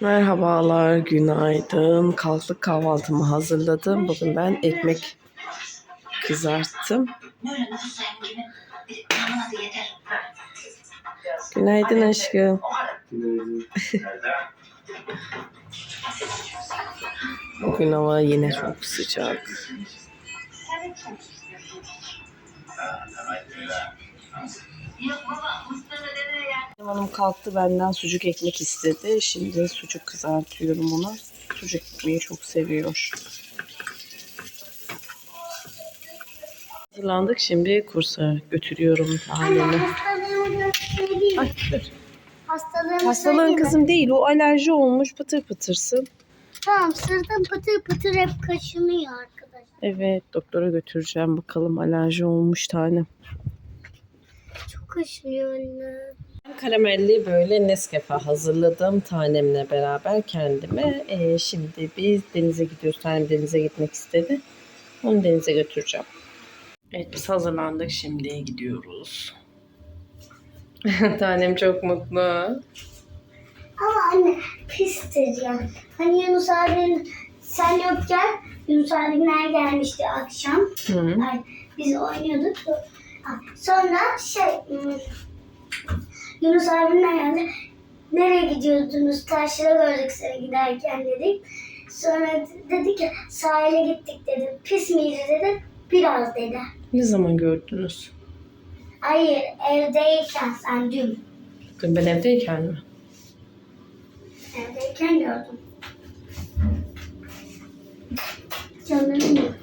Merhabalar, günaydın. Kalktık kahvaltımı hazırladım. Bugün ben ekmek kızarttım. Günaydın aşkım. Bugün hava yine çok sıcak. Hanım kalktı benden sucuk ekmek istedi. Şimdi sucuk kızartıyorum ona. Sucuk ekmeği çok seviyor. Hazırlandık şimdi kursa götürüyorum göstereyim. Ay, dur. Hastalığın söyleyeyim mi? kızım değil o alerji olmuş pıtır pıtırsın. Tamam sırtım pıtır pıtır hep kaşınıyor arkadaşlar. Evet doktora götüreceğim bakalım alerji olmuş tane. Çok kaşınıyor anne. Karamelli böyle Nescafe hazırladım tanemle beraber kendime. Ee, şimdi biz denize gidiyoruz. Tanem denize gitmek istedi. Onu denize götüreceğim. Evet biz hazırlandık. Şimdi gidiyoruz. tanem çok mutlu. Ama anne pistir ya. Hani Yunus abinin sen yokken Yunus abinler gelmişti akşam. Hı. Ay, biz oynuyorduk. Sonra şey Yunus abimler geldi. Nereye gidiyordunuz? Taşlara gördük seni giderken dedik. Sonra dedi ki sahile gittik dedi. Pis miydi dedi. Biraz dedi. Ne zaman gördünüz? Hayır evdeyken sen dün. Dün ben evdeyken mi? Evdeyken gördüm. Canım benim.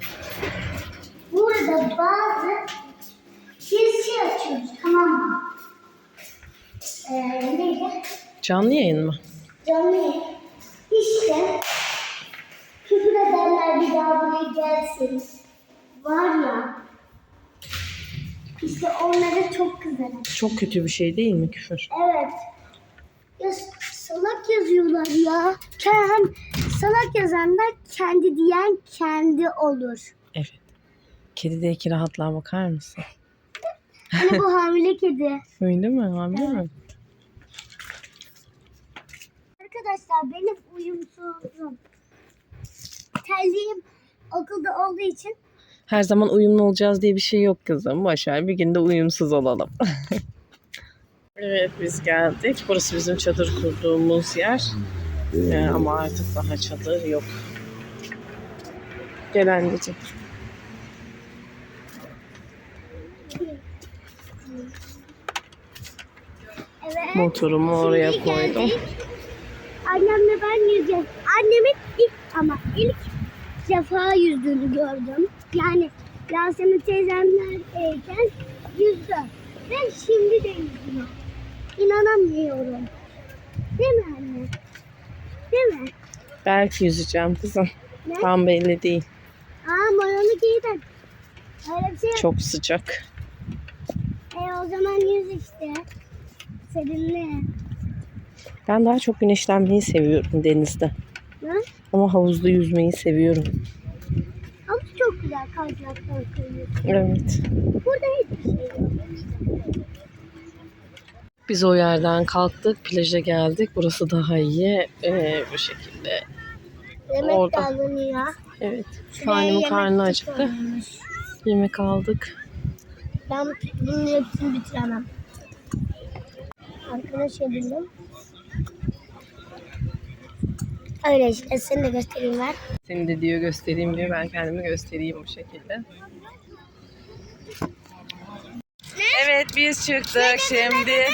Burada bazı gizli açıyoruz tamam mı? Ee, neydi? Canlı yayın mı? Canlı yayın. İşte küfür ederler bir daha buraya gelsin. Var ya. İşte onlara çok kızarım. Çok kötü bir şey değil mi küfür? Evet. Ya salak yazıyorlar ya. Hem salak yazanlar kendi diyen kendi olur. Evet. Kedideki rahatlığa bakar mısın? Hani bu hamile kedi. Öyle mi? Hamile mi? Arkadaşlar benim uyumsuzum. Terliğim okulda olduğu için Her zaman uyumlu olacağız diye bir şey yok kızım. Başar bir günde uyumsuz olalım. evet biz geldik. Burası bizim çadır kurduğumuz yer. Ee, ama artık daha çadır yok. Gel anneciğim. evet. Motorumu oraya Şimdi koydum. geldik. Annemle ben yüzeceğiz. Annemin ilk ama ilk defa yüzdüğünü gördüm. Yani Yasemin teyzemlerken yüzdü. Ve şimdi de yüzüyor. İnanamıyorum. Değil mi anne? Değil mi? Belki yüzeceğim kızım. Ne? Tam belli değil. Aa mayonu giydin. Öyle bir şey yok. Çok sıcak. E o zaman yüz işte. Seninle. Ben daha çok güneşlenmeyi seviyorum denizde. Ne? Ama havuzda yüzmeyi seviyorum. Ama çok güzel kaydıraklar koyuyor. Evet. Burada hiçbir şey yok. Biz o yerden kalktık, plaja geldik. Burası daha iyi. Ee, bu şekilde. Yemek Orada. alınıyor. Evet. Yemek karnı acıktı. Yemek aldık. Ben bunun hepsini bitiremem. Arkadaş edindim. Öyle işte seni de göstereyim ver. Seni de diyor göstereyim diyor. Ben kendimi göstereyim bu şekilde. Evet biz çıktık şimdi.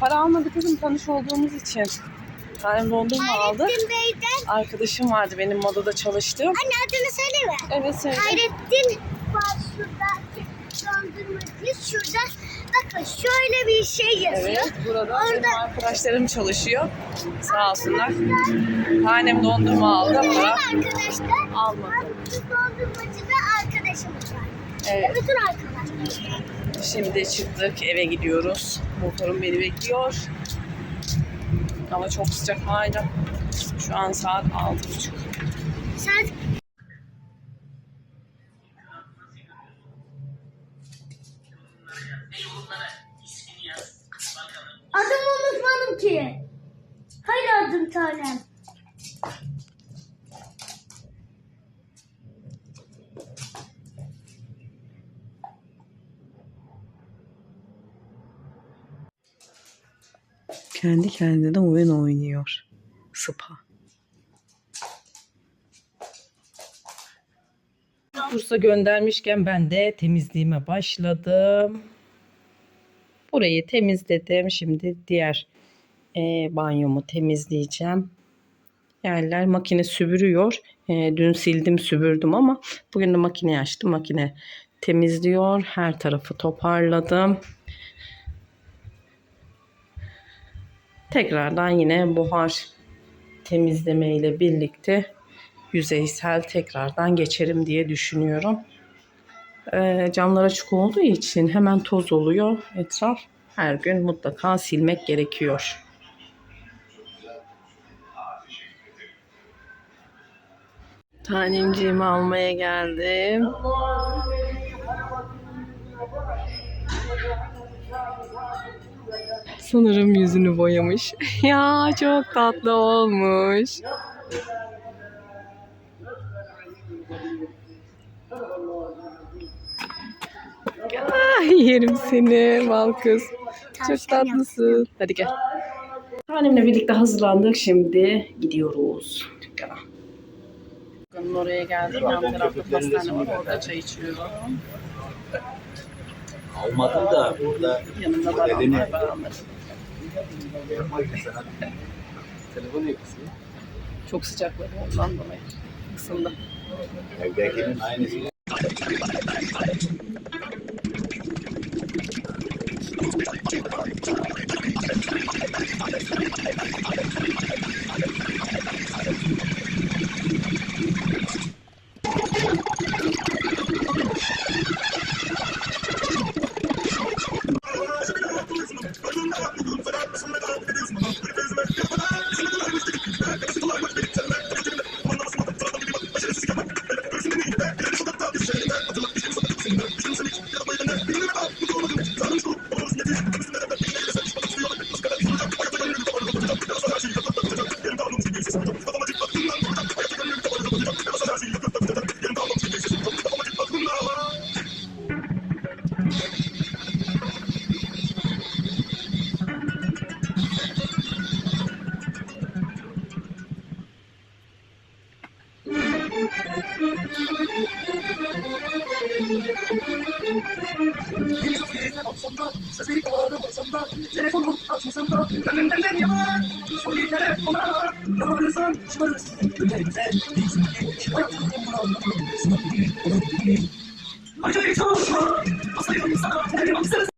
Para almadık kızım tanış olduğumuz için. Ben dondurma aldık. Hayrettin Bey'den. Arkadaşım vardı benim modada çalıştığım. Anne adını söyleme. Evet söyle. Hayrettin var şurada. Dondurmacı şurada. Şöyle bir şey yazıyor. Evet burada Orada- benim arkadaşlarım çalışıyor. Sağ olsunlar. Tanem dondurma aldı. Hem arkadaşlar almadı. hem bu dondurmacıda arkadaşımız var. Evet. Bütün arkadaşlar. Şimdi çıktık eve gidiyoruz. Motorum beni bekliyor. Hava çok sıcak hala. Şu an saat altı buçuk. Sen Adımı unutmadım ki. Haydi tanem. Kendi kendine oyun oynuyor. Sıpa. Kursa göndermişken ben de temizliğime başladım. Burayı temizledim. Şimdi diğer e, banyomu temizleyeceğim. Yerler makine süpürüyor. E, dün sildim süpürdüm ama bugün de makineyi açtım. Makine temizliyor. Her tarafı toparladım. Tekrardan yine buhar temizleme ile birlikte yüzeysel tekrardan geçerim diye düşünüyorum. Ee, camlar açık olduğu için hemen toz oluyor etraf. Her gün mutlaka silmek gerekiyor. Tanemciğimi almaya geldim. Sanırım yüzünü boyamış. ya çok tatlı olmuş. Yerim seni kız. Çok tatlısın. Hadi gel. Annemle birlikte hazırlandık. Şimdi gidiyoruz dükkana. Dükkanın oraya geldim. Yan tarafta pastane var. Orada çay içiyorum. Almadım da burada Yanımda da Dedeni- var. beraber. telefon yapıyorsun. Çok sıcakladı ondan dolayı. Isındı. Evdekinin aynısı. あれ? Acele çalışma. Hastayım sana. Hemen istersen.